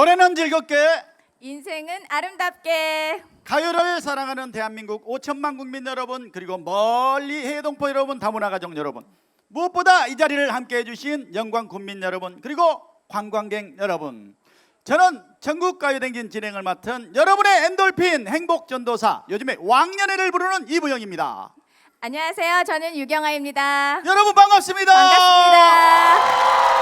노래는 즐겁게 인생은 아름답게 가요를 사랑하는 대한민국 5천만 국민 여러분 그리고 멀리 해동포 여러분 다문화 가족 여러분 무엇보다 이 자리를 함께 해 주신 영광 국민 여러분 그리고 관광객 여러분 저는 전국 가요댕진 진행을 맡은 여러분의 엔돌핀 행복 전도사 요즘에 왕년회를 부르는 이부영입니다 안녕하세요. 저는 유경아입니다. 여러분 반갑습니다 반갑습니다.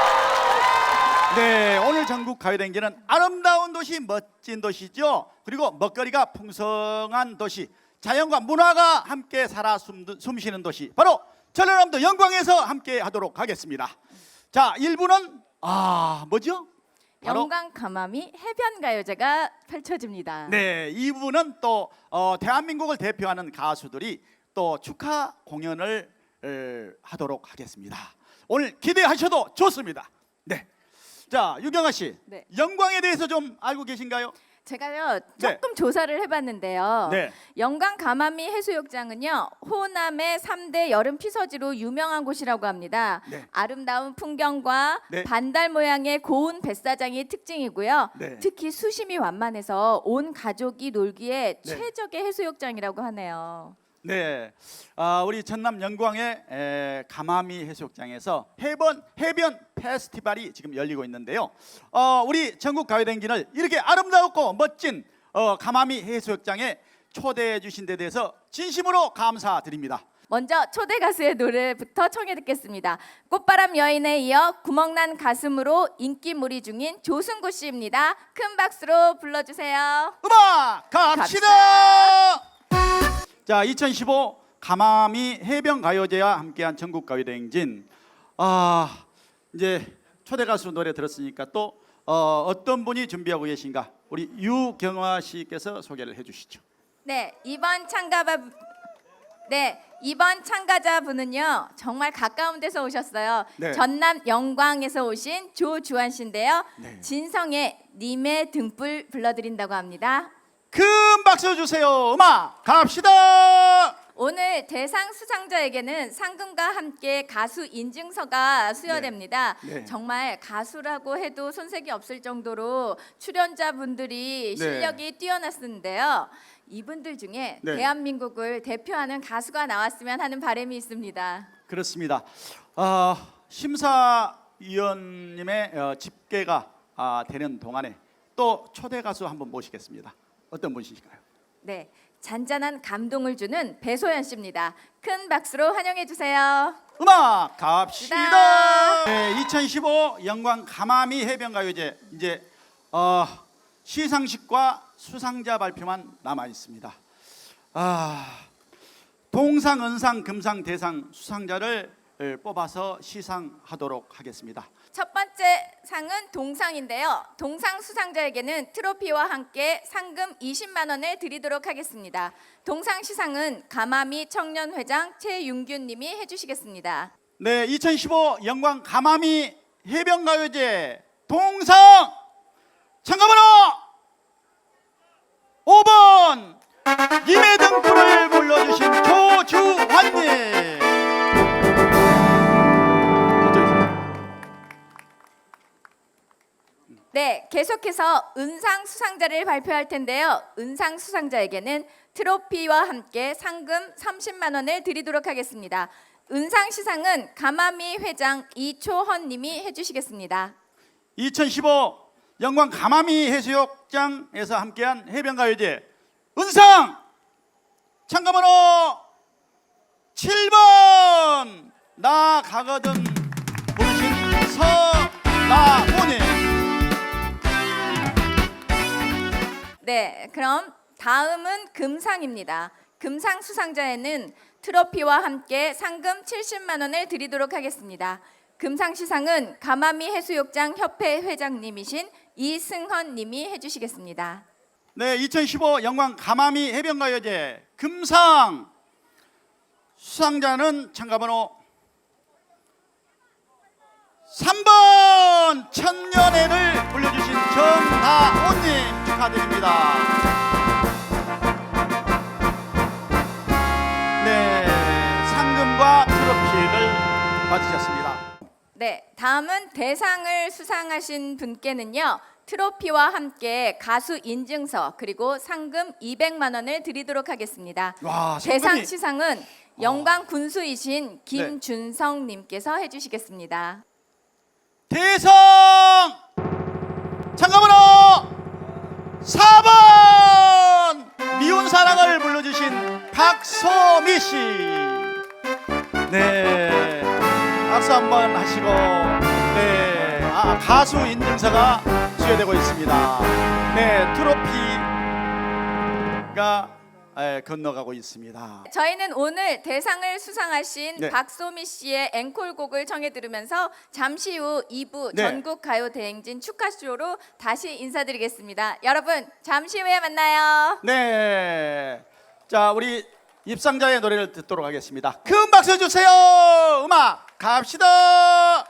전국 가요댕기는 아름다운 도시, 멋진 도시죠. 그리고 먹거리가 풍성한 도시, 자연과 문화가 함께 살아 숨, 숨쉬는 도시. 바로 전라남도 영광에서 함께 하도록 하겠습니다. 자, 1부는 아, 뭐죠? 영광 가마미 해변 가요제가 펼쳐집니다. 네, 2부는 또 어, 대한민국을 대표하는 가수들이 또 축하 공연을 에, 하도록 하겠습니다. 오늘 기대하셔도 좋습니다. 네. 자, 유경아 씨. 네. 영광에 대해서 좀 알고 계신가요? 제가요 네. 조금 조사를 해봤는데요. 네. 영광 가마미 해수욕장은요 호남의 3대 여름 피서지로 유명한 곳이라고 합니다. 네. 아름다운 풍경과 네. 반달 모양의 고운 뱃사장이 특징이고요. 네. 특히 수심이 완만해서 온 가족이 놀기에 네. 최적의 해수욕장이라고 하네요. 네, 아, 우리 전남 영광의 에, 가마미 해수욕장에서 해변 해변 페스티벌이 지금 열리고 있는데요. 어, 우리 전국 가요댕기를 이렇게 아름답고 멋진 어, 가마미 해수욕장에 초대해 주신 데 대해서 진심으로 감사드립니다. 먼저 초대 가수의 노래부터 청해 듣겠습니다. 꽃바람 여인에 이어 구멍난 가슴으로 인기몰이 중인 조승구 씨입니다. 큰 박수로 불러주세요. 음악 갑시다. 자, 2015 가마미 해변 가요제와 함께한 전국 가요 대행진. 아, 이제 초대 가수 노래 들었으니까 또 어, 어떤 분이 준비하고 계신가? 우리 유경화 씨께서 소개를 해 주시죠. 네, 이번 참가자 네, 이번 참가자분은요. 정말 가까운 데서 오셨어요. 네. 전남 영광에서 오신 조주환 씨인데요. 네. 진성의 님의 등불 불러드린다고 합니다. 큰 박수 주세요. 음악 갑시다. 오늘 대상 수상자에게는 상금과 함께 가수 인증서가 수여됩니다. 네. 네. 정말 가수라고 해도 손색이 없을 정도로 출연자분들이 네. 실력이 뛰어났는데요. 이분들 중에 네. 대한민국을 대표하는 가수가 나왔으면 하는 바람이 있습니다. 그렇습니다. 어, 심사위원님의 어, 집계가 아, 되는 동안에 또 초대 가수 한번 모시겠습니다. 어떤 분이실까요? 네, 잔잔한 감동을 주는 배소연 씨입니다. 큰 박수로 환영해 주세요. 음악 갑시다. 네, 2015 영광 가마미 해변가요제 이제 어, 시상식과 수상자 발표만 남아 있습니다. 아, 동상, 은상, 금상, 대상 수상자를 에, 뽑아서 시상하도록 하겠습니다. 첫 번째 상은 동상인데요. 동상 수상자에게는 트로피와 함께 상금 20만 원을 드리도록 하겠습니다. 동상 시상은 가마미 청년회장 최윤균 님이 해주시겠습니다. 네, 2015 영광 가마미 해변가요제 동상 참가번호 5번 님의 등불을 불러주신 조주환 네, 계속해서 은상 수상자를 발표할 텐데요. 은상 수상자에게는 트로피와 함께 상금 30만 원을 드리도록 하겠습니다. 은상 시상은 가마미 회장 이초헌 님이 해주시겠습니다. 2015 영광 가마미 해수욕장에서 함께한 해변가요제 은상 참가번호 7번 나 가거든 부르신 서나 네, 그럼 다음은 금상입니다. 금상 수상자에는 트로피와 함께 상금 70만 원을 드리도록 하겠습니다. 금상 시상은 가마미 해수욕장 협회 회장님이신 이승헌 님이 해주시겠습니다. 네, 2015 영광 가마미 해변가요제 금상 수상자는 참가번호 3번 천년 축하드립니다. 네, 상금과 트로피를 받으셨습니다. 네, 다음은 대상을 수상하신 분께는요. 트로피와 함께 가수 인증서 그리고 상금 200만 원을 드리도록 하겠습니다. 와, 대상 상금이- 시상은 영광 군수이신 네. 김준성 님께서 해주시겠습니다. 대성 4번 미운 사랑을 불러주신 박소미 씨. 네, 박수 한번 하시고, 네, 아, 가수 인증서가 수여되고 있습니다. 네, 트로피가 에, 건너가고 있습니다. 저희는 오늘 대상을 수상하신 네. 박소미 씨의 앵콜곡을 청해 들으면서 잠시 후 2부 네. 전국 가요 대행진 축하쇼로 다시 인사드리겠습니다. 여러분 잠시 후에 만나요. 네. 자, 우리 입상자의 노래를 듣도록 하겠습니다. 큰 박수 주세요. 음악 갑시다.